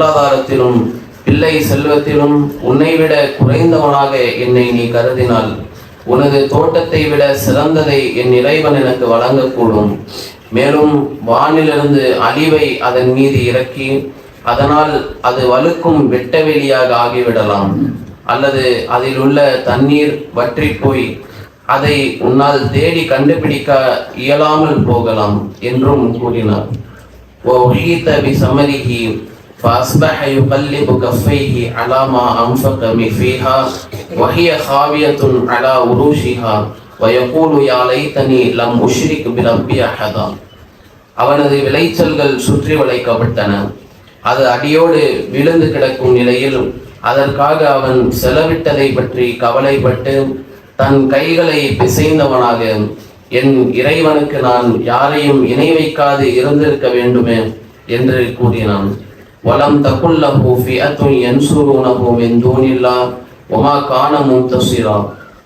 பொருளாதாரத்திலும் பிள்ளை செல்வத்திலும் உன்னை விட குறைந்தவனாக என்னை நீ கருதினால் உனது தோட்டத்தை விட சிறந்ததை என் இறைவன் எனக்கு வழங்கக்கூடும். மேலும் வானிலிருந்து அழிவை அதன் மீது இறக்கி அதனால் அது வலுக்கும் வெட்டவெளியாக ஆகிவிடலாம். அல்லது அதில் உள்ள தண்ணீர் வற்றி போய் அதை உன்னால் தேடி கண்டுபிடிக்க இயலாமல் போகலாம் என்றும் கூறினார். ஓ சமதிகி فأصبح يقلب كفيه على ما أنفق فيها وهي خاوية على عروشها ويقول يا ليتني لم أشرك بربي أحدا அவனது விளைச்சல்கள் சுற்றி வளைக்கப்பட்டன அது அடியோடு விழுந்து கிடக்கும் நிலையில் அதற்காக அவன் செலவிட்டதை பற்றி கவலைப்பட்டு தன் கைகளை பிசைந்தவனாக என் இறைவனுக்கு நான் யாரையும் இணை வைக்காது இருந்திருக்க வேண்டுமே என்று கூறினான் வலம் தகுல்லஹு ஃபிஅத்துன் யன்சுருனஹு மின் தூனில்லாஹ் வமா கான முன்தசிரா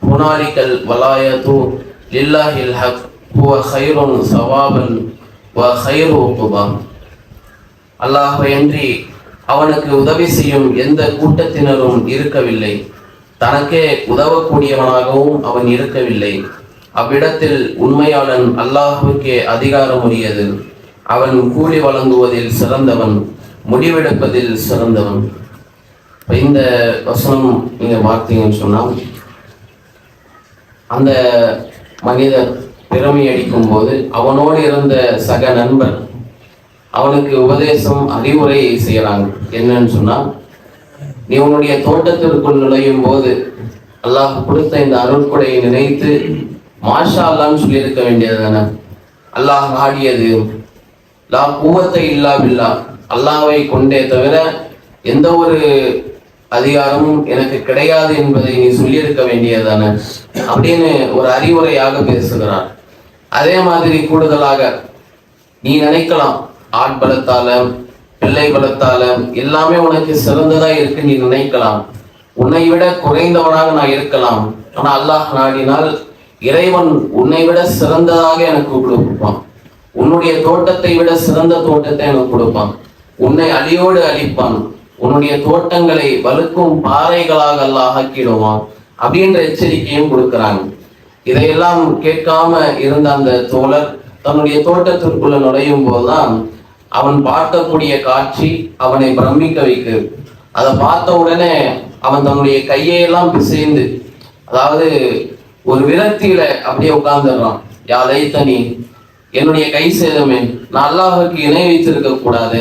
ஹுனாலிகல் வலாயத்து லில்லாஹில் ஹக் ஹுவ கைருன் சவாபன் வ கைரு உகுபா அல்லாஹ்வையன்றி அவனுக்கு உதவி செய்யும் எந்த கூட்டத்தினரும் இருக்கவில்லை. தனக்கே உதவக்கூடியவனாகவும் அவன் இருக்கவில்லை. அவ்விடத்தில் உண்மையாளன் அல்லாஹுக்கே அதிகாரம் உரியது அவன் கூலி வழங்குவதில் சிறந்தவன். முடிவெடுப்பதில் சிறந்தவன். இப்போ இந்த வசனம் நீங்கள் பார்த்தீங்கன்னு சொன்னால் அந்த மனிதர் திறமை அடிக்கும் போது அவனோடு இருந்த சக நண்பர் அவனுக்கு உபதேசம் அறிவுரை செய்யறாங்க என்னன்னு சொன்னால் நீ உன்னுடைய தோட்டத்திற்குள் நுழையும் போது அல்லாஹ் கொடுத்த இந்த அருட்கொடையை நினைத்து மாஷா அல்லான்னு சொல்லியிருக்க வேண்டியது தானே அல்லாஹ் ஆடியது லா கூவத்தை இல்லா பில்லா அல்லாவை கொண்டே தவிர எந்த ஒரு அதிகாரமும் எனக்கு கிடையாது என்பதை நீ சொல்லியிருக்க வேண்டியதானே அப்படின்னு ஒரு அறிவுரையாக பேசுகிறார் அதே மாதிரி கூடுதலாக நீ நினைக்கலாம் ஆண் பலத்தால பிள்ளை பலத்தால எல்லாமே உனக்கு சிறந்ததா இருக்கு நீ நினைக்கலாம். உன்னை விட குறைந்தவனாக நான் இருக்கலாம். ஆனா அல்லாஹ் நாடினால் இறைவன் உன்னை விட சிறந்ததாக எனக்கு கொடுப்பான். உன்னுடைய தோட்டத்தை விட சிறந்த தோட்டத்தை எனக்கு கொடுப்பான். உன்னை அழியோடு அழிப்பான். உன்னுடைய தோட்டங்களை வலுக்கும் பாறைகளாக அல்லாஹ் ஆக்கிடுவான். அப்படின்ற எச்சரிக்கையும் கொடுக்கிறாங்க. இதையெல்லாம் கேட்காம இருந்த அந்த தோழர் தன்னுடைய தோட்டத்திற்குள்ள நுழையும் போதுதான் அவன் பார்க்கக்கூடிய காட்சி அவனை பிரமிக்க வைக்கு அதை பார்த்த உடனே அவன் தன்னுடைய கையையெல்லாம் பிசைந்து அதாவது ஒரு விரக்தியில அப்படியே உட்கார்ந்துடுறான். யாதை தனி என்னுடைய கை சேதமே நான் அல்லாஹுக்கு இணை வைத்திருக்க கூடாது